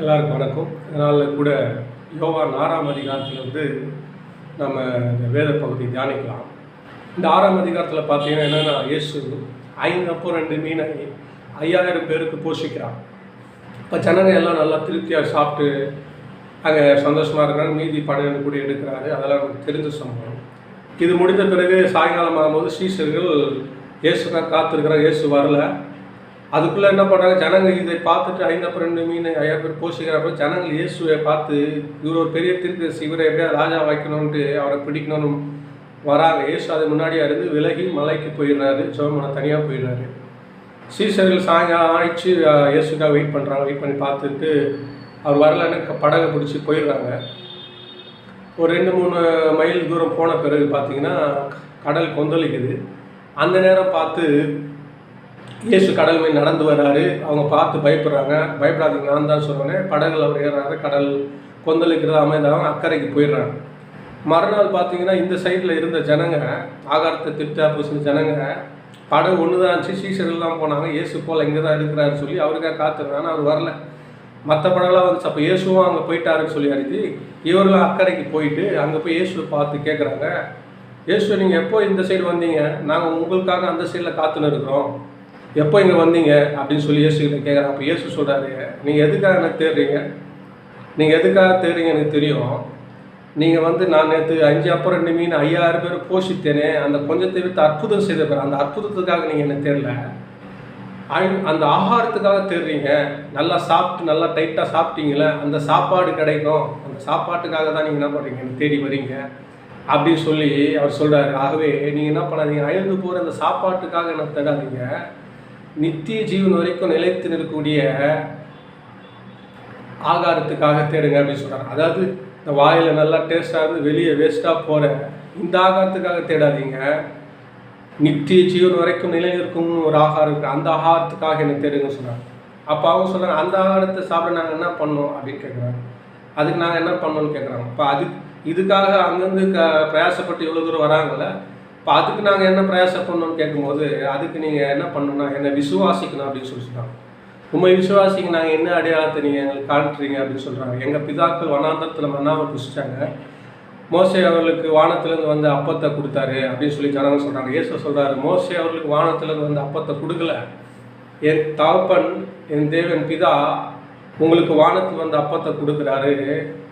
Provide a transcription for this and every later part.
எல்லாருக்கும் வணக்கம். இதனால் கூட யோகா ஆறாம் அதிகாரத்தில் வந்து நம்ம இந்த வேத பகுதி தியானிக்கலாம். இந்த ஆறாம் அதிகாரத்தில் பார்த்தீங்கன்னா என்னென்னா இயேசு ஐந்து அப்போ ரெண்டு மீனை ஐயாயிரம் பேருக்கு போஷிக்கிறான் இப்போ ஜனங்க எல்லாம் நல்லா திருப்தியாக சாப்பிட்டு அங்கே சந்தோஷமாக இருக்கிறாங்க. மீதி பன்னெண்டு கூட எடுக்கிறாரு. அதெல்லாம் நமக்கு தெரிஞ்ச சம்பவம். இது முடிந்த பிறகு சாயங்காலம் ஆகும்போது சீசர்கள் இயேசுக்காக காத்திருக்கிறார். இயேசு வரல. அதுக்குள்ளே என்ன பண்ணுறாங்க ஜனங்கள் இதை பார்த்துட்டு ஐந்து ரெண்டு மீன் ஐயா பேர் போஷிக்கிறப்ப ஜனங்கள் இயேசுவை பார்த்து இவர் ஒரு பெரிய திருக்கு இவரை எப்படியா ராஜா வைக்கணும்ன்ட்டு அவரை பிடிக்கணும்னு வராங்க. இயேசு அது முன்னாடியே இருந்து விலகி மலைக்கு போயிடுறாரு. சோமனை தனியாக போயிடுறாரு. சீசர்கள் சாயங்காலம் ஆயிடுச்சு. இயேசுக்காக வெயிட் பண்ணுறாங்க வெயிட் பண்ணி பார்த்துட்டு அவர் வரலன்னு படகை பிடிச்சி போயிடுறாங்க. ஒரு ரெண்டு மூணு மைல் தூரம் போன பிறகு பார்த்தீங்கன்னா கடல் கொந்தளிக்குது. அந்த நேரம் பார்த்து இயேசு கடல் மீன் நடந்து வர்றாரு அவங்க பார்த்து பயப்படுறாங்க. பயப்படாதீங்க நான் தான் சொல்லுவேன் படகுல அவர் ஏறாரு. கடல் கொந்தளிக்கிறது அமைந்தவங்க அக்கறைக்கு போயிடுறாங்க. மறுநாள் பார்த்தீங்கன்னா இந்த சைடில் இருந்த ஜனங்க ஆகாரத்தை திட்டா பூசின ஜனங்க படகு ஒன்று தான் இருந்துச்சு. சீசர்கள்லாம் போனாங்க. இயேசு போல் இங்கே தான் இருக்கிறாருன்னு சொல்லி அவருக்காக காத்திருந்தாங்க. அவர் வரல. மற்ற படகுலாம் வந்துச்சு. அப்போ இயேசுவும் அங்கே போயிட்டாருன்னு சொல்லி அறிஞ்சு இவர்களும் அக்கறைக்கு போயிட்டு அங்கே போய் இயேசுவை பார்த்து கேட்குறாங்க இயேசு நீங்கள் எப்போ இந்த சைடு வந்தீங்க? நாங்கள் உங்களுக்காக அந்த சைடில் காத்துன்னு இருக்கிறோம். எப்போ இங்கே வந்தீங்க அப்படின்னு சொல்லி இயேசுகிட்ட கேட்குறேன் கேட்குறாங்க அப்போ இயேசு சொல்கிறாரு நீங்கள் எதுக்காக எனக்கு தேடுறீங்க? நீங்கள் எதுக்காக தேடுறீங்க எனக்கு தெரியும். நீங்கள் வந்து நான் நேற்று அஞ்சு அப்புறம் ரெண்டு மீன் ஐயாயிரம் பேர் போஷித்தேனே அந்த கொஞ்சத்தை விட்டு அற்புதம் செய்த பேர் அந்த அற்புதத்துக்காக நீங்கள் என்ன தேடல. அந்த ஆகாரத்துக்காக தேடுறீங்க. நல்லா சாப்பிட்டு நல்லா டைட்டாக சாப்பிட்டீங்களே அந்த சாப்பாடு கிடைக்கும். அந்த சாப்பாட்டுக்காக தான் நீங்கள் என்ன பண்ணுறீங்க என்னை தேடி வரீங்க. அப்படின்னு சொல்லி அவர் சொல்கிறாரு ஆகவே நீங்கள் என்ன பண்ணாதீங்க. அழிந்து போகிற அந்த சாப்பாட்டுக்காக என்ன தேடாதீங்க. நித்திய ஜீவன் வரைக்கும் நிலைத்து நிற்கக்கூடிய ஆகாரத்துக்காக தேடுங்க அப்படின்னு சொல்கிறாங்க அதாவது இந்த வாயில் நல்லா டேஸ்டாக இருந்து வெளியே வேஸ்ட்டாக போகிற இந்த ஆகாரத்துக்காக தேடாதீங்க. நித்திய ஜீவன் வரைக்கும் நிலைநிற்கும் ஒரு ஆகாரம் இருக்குது அந்த ஆகாரத்துக்காக என்ன தேடுங்கன்னு சொன்னாங்க அப்போ அவங்க சொல்கிறாங்க அந்த ஆகாரத்தை சாப்பிட நாங்கள் என்ன பண்ணோம் அப்படின்னு கேட்குறாங்க அதுக்கு நாங்கள் என்ன பண்ணோம்னு கேட்குறாங்க இப்போ அது இதுக்காக அங்கேருந்து க பிரயாசப்பட்டு இவ்வளோ தூரம் வராங்களே இப்போ அதுக்கு நாங்கள் என்ன பிரயாசம் பண்ணோம்னு கேட்கும்போது அதுக்கு நீங்கள் என்ன பண்ணணும்னா என்னை விசுவாசிக்கணும் அப்படின்னு சொல்லி சொன்னாங்க உண்மை விசுவாசிக்கு நாங்கள் என்ன அடையாளத்தை நீங்கள் எங்களுக்கு காட்டுறீங்க அப்படின்னு சொல்கிறாங்க எங்கள் பிதாக்கள் வனாந்தரத்தில் மன்னாவை புசிச்சாங்க. மோசே அவர்களுக்கு வானத்திலேருந்து வந்து அப்பத்தை கொடுத்தாரு அப்படின்னு சொல்லி ஜனங்க சொல்கிறாங்க இயேசு சொல்கிறாரு மோசே அவர்களுக்கு வானத்திலேருந்து வந்து அப்பத்தை கொடுக்கல. என் தகப்பன் என் தேவன் பிதா உங்களுக்கு வானத்தில் வந்து அப்பத்தை கொடுக்குறாரு.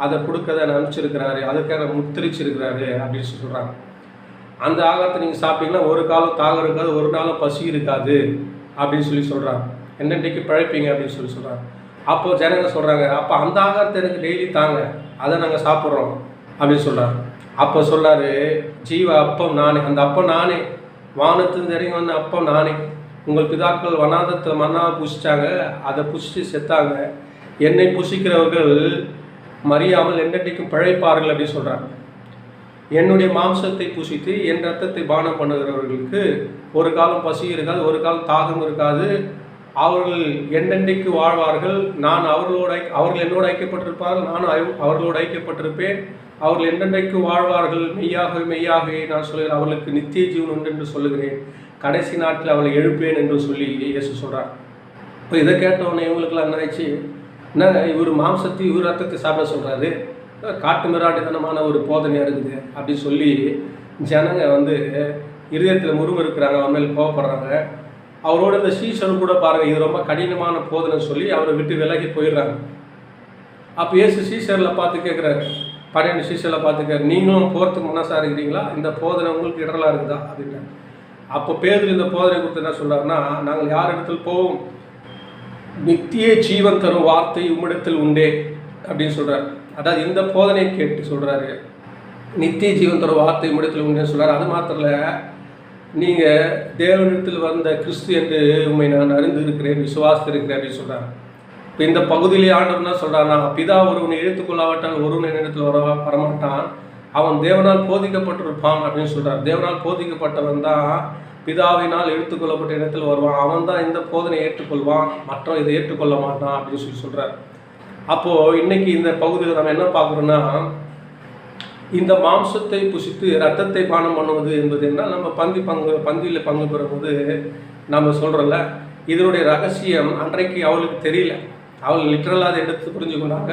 அதை கொடுக்கத நினச்சிருக்கிறாரு. அதுக்காக முத்திரிச்சிருக்கிறாரு அப்படின்னு சொல்லி சொல்கிறாங்க அந்த ஆகாரத்தை நீங்கள் சாப்பிட்டீங்கன்னா ஒரு காலம் தாகம் இருக்காது ஒரு நாளும் பசி இருக்காது அப்படின்னு சொல்லி சொல்கிறாங்க என்னென்றைக்கு பழைப்பீங்க அப்படின்னு சொல்லி சொல்கிறாங்க அப்போ ஜனங்க சொல்கிறாங்க அப்போ அந்த ஆகாரத்தை எனக்கு டெய்லி தாங்க அதை நாங்கள் சாப்பிட்றோம் அப்படின்னு சொல்கிறார் அப்போ சொல்றாரு ஜீவ அப்பம் நானே அந்த அப்பம் நானே வானத்துலேருந்து இறங்கி வந்த அப்பம் நானே. உங்கள் பிதாக்கள் வனாதத்தை மண்ணாக புசிச்சாங்க அதை புசித்து செத்தாங்க. என்னை புசிக்கிறவர்கள் மறியாமல் என்னென்றைக்கும் பிழைப்பார்கள் அப்படின்னு சொல்கிறாங்க என்னுடைய மாம்சத்தை புசித்து என் ரத்தத்தை பானம் பண்ணுகிறவர்களுக்கு ஒரு காலம் பசி இருக்காது ஒரு காலம் தாகம் இருக்காது. அவர்கள் என்னென்றைக்கு வாழ்வார்கள் நான் அவர்களோட அவர்கள் என்னோடு ஐக்கியப்பட்டிருப்பார்கள் நானும் அவர்களோடு ஐக்கியப்பட்டிருப்பேன். அவர்கள் என்னென்றைக்கு வாழ்வார்கள் மெய்யாகவே மெய்யாகவே நான் சொல்கிறேன் அவர்களுக்கு நித்திய ஜீவன் உண்டு என்று சொல்லுகிறேன். கடைசி நாட்டில் அவளை எழுப்பேன் என்று சொல்லி இயேசு சொல்கிறார் இப்போ இதை கேட்டவுடனே இவங்களுக்கெல்லாம் என்ன ஆயிடுச்சு என்ன இவர் மாம்சத்தை இவர் ரத்தத்தை சாப்பிட சொல்கிறாரு காட்டு மிராட்டித்தனமான ஒரு போதனையாக இருக்குது அப்படின்னு சொல்லி ஜனங்க வந்து இருதயத்தில் இருக்கிறாங்க அவன் மேல் கோவப்படுறாங்க. அவரோட இந்த சீசன் கூட பாருங்கள் இது ரொம்ப கடினமான போதனை சொல்லி அவரை விட்டு விலகி போயிடுறாங்க. அப்போ ஏசு சீசரில் பார்த்து கேட்குறாரு பன்னெண்டு சீசரில் பார்த்து நீங்களும் போகிறதுக்கு மனசாக இருக்கிறீங்களா? இந்த போதனை உங்களுக்கு இடரலாக இருக்குதா? அப்படின்னா அப்போ பேதர் இந்த போதனை கொடுத்து என்ன சொல்கிறாருன்னா நாங்கள் யார் இடத்துல போவோம்? நித்திய ஜீவன் தரும் வார்த்தை உம்மிடத்தில் உண்டே அப்படின்னு சொல்கிறார் அதாவது இந்த போதனை கேட்டு சொல்கிறாரு நித்திய ஜீவன் தரும் வார்த்தை முடித்தல் உண்டேன்னு சொல்கிறார் அது மாத்திரல நீங்கள் தேவனிடத்தில் வந்த கிறிஸ்து என்று உண்மை நான் அறிந்து இருக்கிறேன் விசுவாசித்திருக்கிறேன் அப்படின்னு சொல்கிறார் இப்போ இந்த பகுதியிலே ஆண்டவர்னா என்ன பிதா ஒருவனை எழுத்துக்கொள்ளாவிட்டால் ஒருவன் என்னிடத்தில் வர வரமாட்டான். அவன் தேவனால் போதிக்கப்பட்டிருப்பான் அப்படின்னு சொல்கிறார் தேவனால் போதிக்கப்பட்டவன் தான் பிதாவினால் எடுத்துக்கொள்ளப்பட்ட இடத்தில் வருவான். அவன் தான் இந்த போதனை ஏற்றுக்கொள்வான். மற்றவன் இதை ஏற்றுக்கொள்ள மாட்டான் அப்படின்னு சொல்லி சொல்கிறார் அப்போ இன்னைக்கு இந்த பகுதியில் நம்ம என்ன பார்க்குறோம்னா இந்த மாம்சத்தை புசித்து ரத்தத்தை பானம் பண்ணுவது என்பது என்ன? நம்ம பந்தி பங்கு பந்தியில் பங்கு பெறும்போது நம்ம சொல்கிறோம்ல இதனுடைய ரகசியம் அன்றைக்கு அவளுக்கு தெரியல. அவள் லிட்ரலாக அதை எடுத்து புரிஞ்சுக்கொண்டாங்க.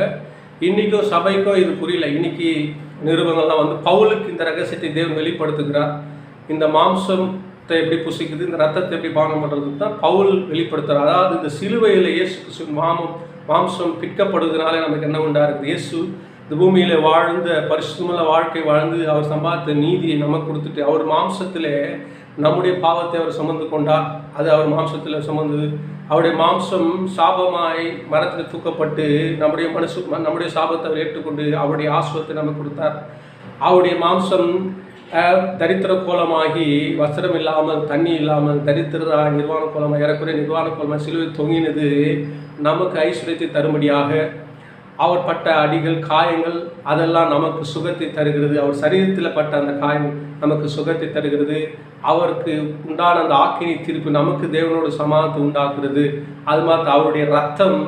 இன்றைக்கும் சபைக்கும் இது புரியல. இன்னைக்கு நிறுவனங்கள்லாம் வந்து பவுலுக்கு இந்த ரகசியத்தை தேவன் வெளிப்படுத்துகிறார். இந்த மாம்சத்தை எப்படி புசிக்குது? இந்த ரத்தத்தை எப்படி பானம் பண்ணுறதுக்கு தான் பவுல் வெளிப்படுத்துகிறார் அதாவது இந்த சிலுவையில் இயேசு மாமம் மாம்சம் பிற்கப்படுவதனால நமக்கு என்ன உண்டா இருக்குது இயேசு இந்த பூமியில் வாழ்ந்த பரிசுத்தமுள்ள வாழ்க்கை வாழ்ந்து அவர் சம்பாதித்த நீதியை நமக்கு கொடுத்துட்டு அவர் மாம்சத்தில் நம்முடைய பாவத்தை அவர் சுமந்து கொண்டார். அது அவர் மாம்சத்தில் சுமந்தது. அவருடைய மாம்சம் சாபமாய் மரத்தில் தூக்கப்பட்டு நம்முடைய மனசு நம்முடைய சாபத்தை அவர் ஏற்றுக்கொண்டு அவருடைய ஆசுவத்தை நமக்கு கொடுத்தார். அவருடைய மாம்சம் தரித்திர கோலமாகி வஸ்திரம் இல்லாமல் தண்ணி இல்லாமல் தரித்திரா நிர்வாண கோலமாக ஏறக்குறைய நிர்வாண கோலமாக சிலுவில் தொங்கினது நமக்கு ஐஸ்வர்யத்தை தரும்படியாக அவர் பட்ட அடிகள் காயங்கள் அதெல்லாம் நமக்கு சுகத்தை தருகிறது. அவர் சரீரத்தில் பட்ட அந்த காயம் நமக்கு சுகத்தை தருகிறது. அவருக்கு உண்டான அந்த ஆக்கினி தீர்ப்பு நமக்கு தேவனோட சமாதத்தை உண்டாக்குறது அது மாதிரி அவருடைய ரத்தம்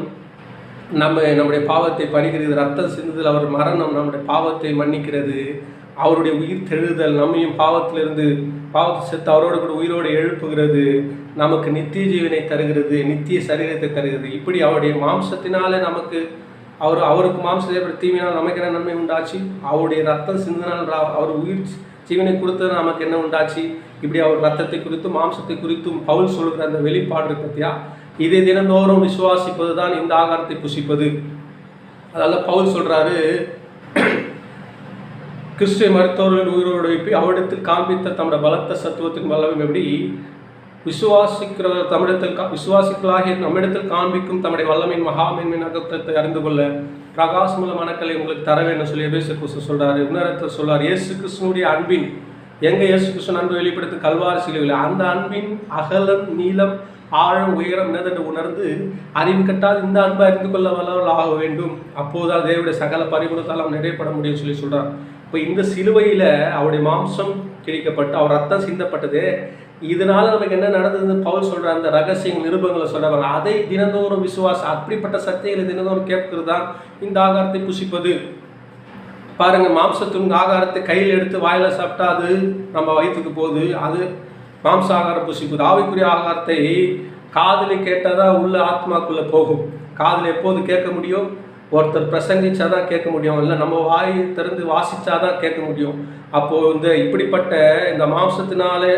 நம்ம நம்முடைய பாவத்தை பணிகிறது. ரத்தம் சிந்துதல் அவர் மரணம் நம்முடைய பாவத்தை மன்னிக்கிறது. அவருடைய உயிர் தெழுதல் நம்மையும் பாவத்திலிருந்து பாவத்தை செத்து அவரோடு கூட உயிரோடு எழுப்புகிறது. நமக்கு நித்திய ஜீவனை தருகிறது நித்திய சரீரத்தை தருகிறது. இப்படி அவருடைய மாம்சத்தினாலே நமக்கு அவர் அவருக்கு மாம்சத்தை எப்படி தீவினால் நமக்கு என்ன நன்மை உண்டாச்சு? அவருடைய ரத்தம் சிந்தினால் ரா- அவர் உயிர் ஜீவனை கொடுத்தது நமக்கு என்ன உண்டாச்சு? இப்படி அவர் ரத்தத்தை குறித்தும் மாம்சத்தை குறித்தும் பவுல் சொல்கிற அந்த வெளிப்பாடு இருக்கு பார்த்தியா இதை தினந்தோறும் விசுவாசிப்பது தான் இந்த ஆகாரத்தை புசிப்பது. அதனால் பவுல் சொல்கிறாரு கிறிஸ்துவ மருத்துவர்களின் உயிரோடு வைப்பி அவரிடத்தில் காண்பித்த தம்முடைய பலத்த சத்துவத்தின் வல்லமை எப்படி விசுவாசிக்கிற தமிழத்தில் விசுவாசிக்களாகிய நம்மிடத்தில் காண்பிக்கும் தம்முடைய வல்லமையின் மகாமேன்மையின் அகத்தத்தை அறிந்து கொள்ள பிரகாசமுள்ள மனக்களை உங்களுக்கு தர வேண்டும் சொல்லி எபேசு கிறிஸ்து சொல்கிறார் உணரத்தில் சொல்கிறார் இயேசு கிறிஸ்துனுடைய அன்பின் எங்கே இயேசு கிறிஸ்து அன்பு வெளிப்படுத்த கல்வாரி சிலுவையில் அந்த அன்பின் அகலம் நீளம் ஆழம் உயரம் என்னதென்று உணர்ந்து அறிவு கட்டால் இந்த அன்பை அறிந்து கொள்ள வல்லவர்கள் ஆக வேண்டும். அப்போதான் தேவனுடைய சகல பரிபுணத்தால் நாம் நிறைவேப்பட முடியும் சொல்லி சொல்கிறார் இப்போ இந்த சிலுவையில் அவருடைய மாம்சம் கிழிக்கப்பட்டு அவர் ரத்தம் சிந்தப்பட்டது. இதனால நமக்கு என்ன நடந்ததுன்னு பவுல் சொல்ற அந்த ரகசிய நிருபங்களை சொல்றாங்க அதை தினந்தோறும் விசுவாசம் அப்படிப்பட்ட சத்தியங்களை தினந்தோறும் கேட்கிறது தான் இந்த ஆகாரத்தை புசிப்பது. பாருங்க மாம்சத்தின் ஆகாரத்தை கையில் எடுத்து வாயில சாப்பிட்டா அது நம்ம வயிற்றுக்கு போகுது. அது மாம்சாகார ஆகாரம் புசிப்பது ஆவிக்குரிய ஆகாரத்தை காதில் கேட்டால் தான் உள்ள ஆத்மாக்குள்ளே போகும். காதில் எப்போது கேட்க முடியும்? ஒருத்தர் பிரசங்கிச்சா தான் கேட்க முடியும். இல்லை நம்ம வாய் திறந்து வாசித்தா தான் கேட்க முடியும். அப்போது இந்த இப்படிப்பட்ட இந்த மாம்சத்தினாலே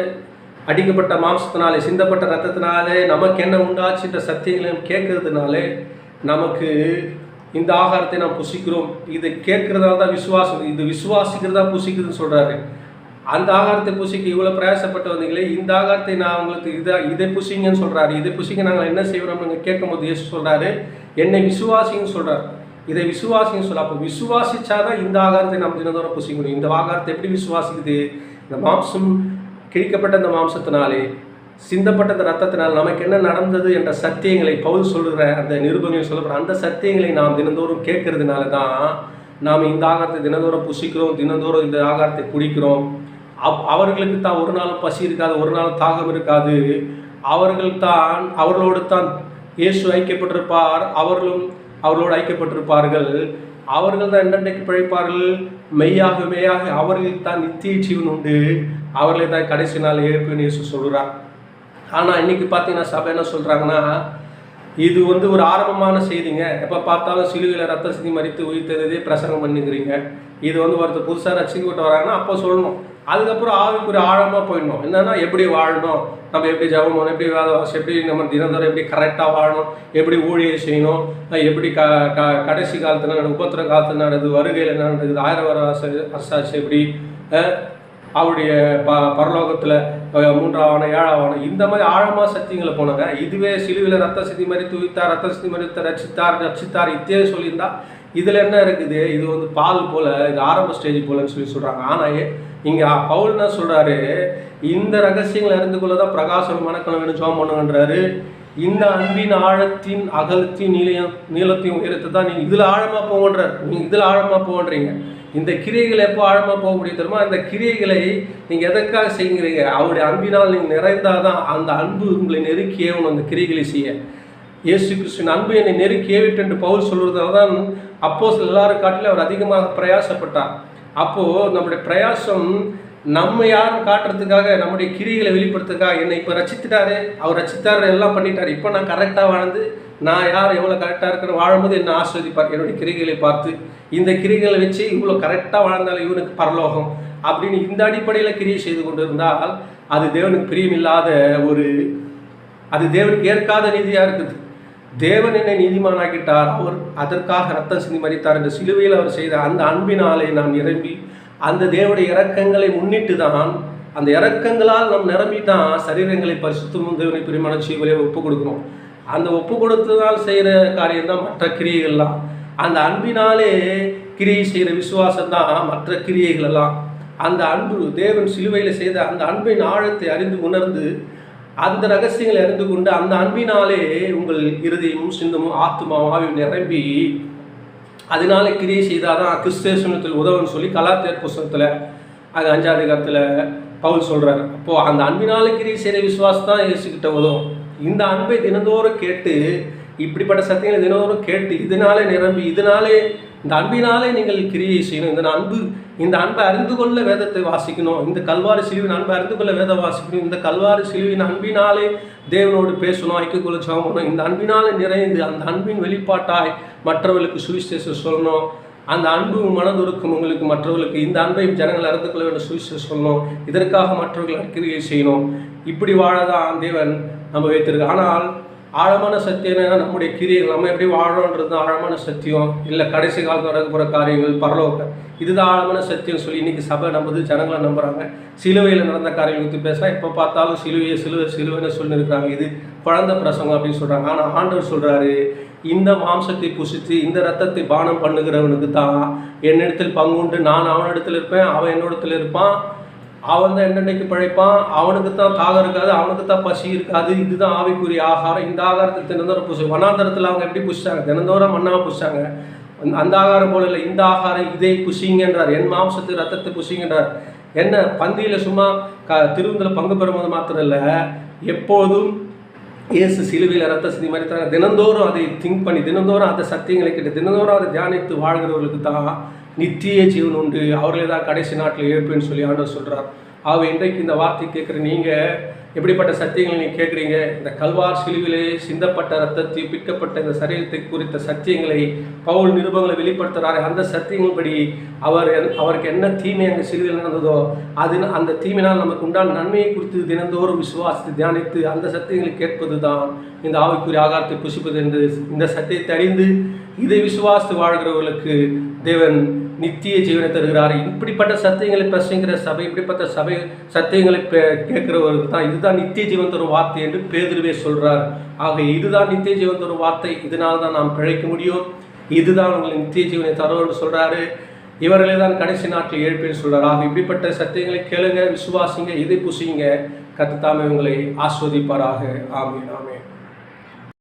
அடிக்கப்பட்ட மாம்சத்தினாலே சிந்தப்பட்ட ரத்தத்தினாலே நமக்கு என்ன உண்டாச்சுன்ற சத்தியங்களையும் கேட்கறதுனாலே நமக்கு இந்த ஆகாரத்தை நாம் புசிக்கிறோம். இதை கேட்கறதால தான் விசுவாசம். இது விசுவாசிக்கிறதா புசிக்குதுன்னு சொல்கிறாரு அந்த ஆகாரத்தை பூசிக்கு இவ்வளோ பிரயாசப்பட்டு வந்தீங்களே இந்த ஆகாரத்தை நான் உங்களுக்கு இதை இதை புசிங்கன்னு சொல்கிறாரு இதை புசிங்க நாங்கள் என்ன செய்கிறோம்னு கேட்கும் போது இயேசு சொல்கிறாரு என்னை விசுவாசின்னு சொல்கிறார் இதை விசுவாசின்னு சொல்ல அப்போ விசுவாசிச்சாதான் இந்த ஆகாரத்தை நம்ம தினந்தோறும் புசிக்க முடியும். இந்த ஆகாரத்தை எப்படி விசுவாசிக்குது? இந்த மாம்சம் கிழிக்கப்பட்ட இந்த மாம்சத்தினாலே சிந்தப்பட்ட அந்த ரத்தத்தினால் நமக்கு என்ன நடந்தது என்ற சத்தியங்களை பவுல் சொல்கிற அந்த நிருபங்கள் சொல்லப்படுற அந்த சத்தியங்களை நாம் தினந்தோறும் கேட்கறதுனால தான் நாம் இந்த ஆகாரத்தை தினந்தோறும் புசிக்கிறோம் தினந்தோறும் இந்த ஆகாரத்தை குடிக்கிறோம். அவ் அவர்களுக்கு தான் ஒரு நாளும் பசி இருக்காது ஒரு நாளும் தாகம் இருக்காது. அவர்கள் தான் அவர்களோடு தான் இயேசு ஐக்கியப்பட்டிருப்பார் அவர்களும் அவர்களோடு ஐக்கியப்பட்டிருப்பார்கள். அவர்கள் தான் என்னென்னைக்கு பிழைப்பார்கள்? மெய்யாக மெய்யாக அவர்களுக்கு தான் நித்திய ஜீவன் உண்டு. அவர்களை தான் கடைசி நாள் எழுப்புன்னு இயேசு சொல்கிறார் ஆனால் இன்னைக்கு பார்த்தீங்கன்னா சபை என்ன சொல்கிறாங்கன்னா இது வந்து ஒரு ஆரம்பமான செய்திங்க. எப்போ பார்த்தாலும் சிலுவையில் ரத்த சிந்தி மறித்து உயிர்த்ததே பிரசங்கம் பண்ணுங்கிறீங்க இது வந்து ஒருத்தர் புதுசாக ரசிக்கப்பட்டு வராங்கன்னா அப்போ சொல்லணும். அதுக்கப்புறம் ஆவிக்குரிய ஆழமாக போயிடணும். என்னென்னா எப்படி வாழணும்? நம்ம எப்படி ஜபம் பண்ணணும் எப்படி வேலை எப்படி நம்ம தினந்தோறும் எப்படி கரெக்டாக வாழணும்? எப்படி ஊழியர் செய்யணும்? எப்படி க க கடைசி காலத்தில் நடக்குது உபத்திர காலத்தில் நடக்குது வருகையில் என்ன நடக்குது? ஆயிரம் வர அரசாட்சி எப்படி? அவருடைய ப பரலோகத்தில் மூன்றாவணம் ஏழாவணம் இந்த மாதிரி ஆழமாக சத்தியங்களை போனாங்க. இதுவே சிலுவில் ரத்த சித்தி மாதிரி துவித்தார் ரத்த சித்தி மாதிரி ரச்சித்தார் ரச்சித்தார் இத்தே சொல்லியிருந்தா இதில் என்ன இருக்குது? இது வந்து பால் போல் இது ஆரம்ப ஸ்டேஜ் போலன்னு சொல்லி சொல்கிறாங்க ஆனால் இங்கே பவுல் என்ன சொல்கிறாரு இந்த ரகசியங்களை அறிந்து தான் பிரகாசம் மனக்கணம் வேணும் ஜோம் பண்ணுங்கன்றாரு. இந்த அன்பின் ஆழத்தின் அகலத்தின் நீளையும் நீளத்தையும் உயரத்தை தான் நீங்கள் இதில் ஆழமாக போகன்றார் நீங்கள் இதில் ஆழமாக போகன்றீங்க. இந்த கிரியைகளை எப்போ ஆழமாக போக முடியும் தெரியுமா? அந்த கிரியைகளை நீங்கள் எதற்காக செய்கிறீங்க? அவருடைய அன்பினால் நீங்கள் நிறைந்தால் தான் அந்த அன்பு உங்களை நெருக்கியே அந்த கிரியைகளை செய்ய. இயேசு கிறிஸ்துவின் அன்பு என்னை நெருக்கியே விட்டு என்று பவுல் சொல்வதால் தான் அப்போ எல்லாரும் காட்டிலும் அவர் அதிகமாக பிரயாசப்பட்டார். அப்போது நம்முடைய பிரயாசம் நம்ம யாரும் காட்டுறதுக்காக நம்முடைய கிரிகளை வெளிப்படுத்துறதுக்காக என்னை இப்போ ரசித்துட்டாரு. அவர் ரசித்தார் எல்லாம் பண்ணிட்டார். இப்போ நான் கரெக்டாக வாழ்ந்து நான் யார் எவ்வளோ கரெக்டாக இருக்கிற வாழும்போது என்னை ஆஸ்வதிப்பார்? என்னுடைய கிரிகளை பார்த்து இந்த கிரிகளை வச்சு இவ்வளோ கரெக்டாக வாழ்ந்தாலும் இவனுக்கு பரலோகம் அப்படின்னு இந்த அடிப்படையில் கிரியை செய்து கொண்டிருந்தால் அது தேவனுக்கு பிரியமில்லாத ஒரு அது தேவனுக்கு ஏற்காத நீதியாக இருக்குது. தேவன் என்னை நீதிமானாக்கிட்டார். அவர் அதற்காக ரத்தம் சிந்தி மறித்தார் என்ற சிலுவையில் அவர் செய்த அந்த அன்பினாலே நாம் நிரம்பி அந்த தேவனுடைய இறக்கங்களை முன்னிட்டு தான் அந்த இறக்கங்களால் நாம் நிரம்பி தான் சரீரங்களை பரிசுத்தமும் தேவனை பிரிமான செய்வலை ஒப்பு கொடுக்கணும் அந்த ஒப்பு கொடுத்ததால் செய்கிற காரியம் தான் மற்ற கிரியைகள்லாம். அந்த அன்பினாலே கிரியை செய்கிற விசுவாசம் தான் மற்ற கிரியைகளெல்லாம். அந்த அன்பு தேவன் சிலுவையில் செய்த அந்த அன்பின் ஆழத்தை அறிந்து உணர்ந்து அந்த ரகசியங்களை அறிந்து கொண்டு அந்த அன்பினாலே உங்கள் இருதயமும் சிந்தமும் ஆத்மாவும் ஆவியும் நிரம்பி அதனால கிரியை செய்தாதான் கிறிஸ்தேசனத்தில் உதவுன்னு சொல்லி கலாத்தியர் புஸ்தகத்தில் அது அஞ்சாவது காலத்தில் பவுல் சொல்கிறார் அப்போது அந்த அன்பினால கிரியை செய்கிற விசுவாசம் தான் இயேசுக்கிட்ட உதவும். இந்த அன்பை தினந்தோறும் கேட்டு இப்படிப்பட்ட சத்தியங்களை தினந்தோறும் கேட்டு இதனாலே நிரம்பி இதனாலே இந்த அன்பினாலே நீங்கள் கிரியை செய்யணும். இந்த அன்பு இந்த அன்பை அறிந்து கொள்ள வேதத்தை வாசிக்கணும். இந்த கல்வாரி சிலுவின் அன்பை அறிந்து கொள்ள வேதம் வாசிக்கணும். இந்த கல்வாரி சிலுவின் அன்பினாலே தேவனோடு பேசணும் ஐக்கியக்குள்ள ஜெபம் இந்த அன்பினாலே நிறைந்து அந்த அன்பின் வெளிப்பாட்டாய் மற்றவர்களுக்கு சுவிசேஷம் சொல்லணும். அந்த அன்பு மனதுருக்கும் உங்களுக்கு மற்றவர்களுக்கு இந்த அன்பை ஜனங்கள் அறிந்து கொள்ள வேண்டும் சுவிசேஷம் சொல்லணும். இதற்காக மற்றவர்கள் அக்கிரியை செய்யணும். இப்படி வாழதான் தேவன் நம்ம வைத்திருக்கு ஆனால் ஆழமான சத்தியம் என்னன்னா நம்முடைய கிரியைகள் நம்ம எப்படி வாழணுன்றது தான் ஆழமான சத்தியம். இல்லை கடைசி காலத்தில் நடக்க போகிற காரியங்கள் பரலோக. இதுதான் ஆழமான சத்தியம் சொல்லி இன்னைக்கு சபை நம்புது ஜனங்களை நம்புறாங்க. சிலுவையில் நடந்த காரியங்கள் குறித்து பேசினா எப்போ பார்த்தாலும் சிலுவையை சிலுவை சிலுவைன்னு சொல்லியிருக்காங்க இது குழந்தை பிரசங்கம் அப்படின்னு சொல்கிறாங்க ஆனால் ஆண்டவர் சொல்கிறாரு இந்த மாம்சத்தை புசித்து இந்த ரத்தத்தை பானம் பண்ணுகிறவனுக்கு தான் என்னிடத்தில் பங்குண்டு நான் அவனிடத்தில் இருப்பேன் அவன் என்னிடத்தில் இருப்பான். அவன் தான் என்னென்னைக்கு பிழைப்பான்? அவனுக்கு தான் தாகம் இருக்காது அவனுக்கு தான் பசி இருக்காது. இதுதான் ஆவிக்குரிய ஆகாரம். இந்த ஆகாரத்தை தினந்தோறும் புசி வனாந்தரத்தில் அவங்க எப்படி புசிச்சாங்க? தினந்தோறும் மண்ணாக புசிச்சாங்க. அந்த- ஆகாரம் போல இல்லை. இந்த ஆகாரம் இதை புசிங்கன்றார். என் மாம்சத்து ரத்தத்தை புசிங்கன்றார். என்ன? பந்தியில் சும்மா க திருவந்தில் பங்கு பெறும்போது மாத்திரம் இல்லை எப்போதும் இயேசு சிலுவையில் ரத்த சிந்தி மறித்தாங்க தினந்தோறும் அதை திங்க் பண்ணி தினந்தோறும் அந்த சத்தியங்களை கேட்டு தினந்தோறும் அதை தியானித்து வாழ்கிறவர்களுக்கு தான் நித்திய ஜீவன் உண்டு. அவர்களே தான் கடைசி நாட்டில் எழுப்புன்னு சொல்லி ஆண்டவர் சொல்கிறார் ஆகவே இன்றைக்கு இந்த வார்த்தை கேட்குற நீங்கள் எப்படிப்பட்ட சத்தியங்களை நீங்கள் கேட்குறீங்க? இந்த கல்வார் சிலுவிலே சிந்தப்பட்ட ரத்தத்தை பிற்கப்பட்ட இந்த சரீரத்தை குறித்த சத்தியங்களை பவுல் நிருபங்களை வெளிப்படுத்துகிறாரு அந்த சத்தியங்கள்படி அவர் என்- அவருக்கு என்ன தீமை அந்த சிலுவையில் நடந்ததோ அது அந்த தீமையினால் நமக்கு உண்டான நன்மையை குறித்து தினந்தோறும் விசுவாசித்து தியானித்து அந்த சத்தியங்களை கேட்பது தான் இந்த ஆவிக்குரிய ஆகாரத்தை புசிப்பது என்று இந்த சத்தியத்தை அறிந்து இதை விசுவாசித்து வாழ்கிறவர்களுக்கு தேவன் நித்திய ஜீவனை தருகிறார். இப்படிப்பட்ட சத்தியங்களை பிரசங்கிற சபை இப்படிப்பட்ட சபை சத்தியங்களை பே- தான் இதுதான் நித்திய ஜீவன் தரும் வார்த்தை என்று பேதிருவே சொல்கிறார் ஆக இதுதான் நித்திய ஜீவன் தரும் வார்த்தை. இதனால் தான் நாம் பிழைக்க முடியும். இதுதான் உங்களுக்கு நித்திய ஜீவனை தரும் என்று இவர்களே தான் கடைசி நாட்டில் எழுப்பேன்னு சொல்கிறார் ஆக இப்படிப்பட்ட சத்தியங்களை கேளுங்க விசுவாசிங்க இதை புசிங்க கத்துத்தாமே உங்களை ஆஸ்வதிப்பாராக. ஆமீன் ஆமீன்.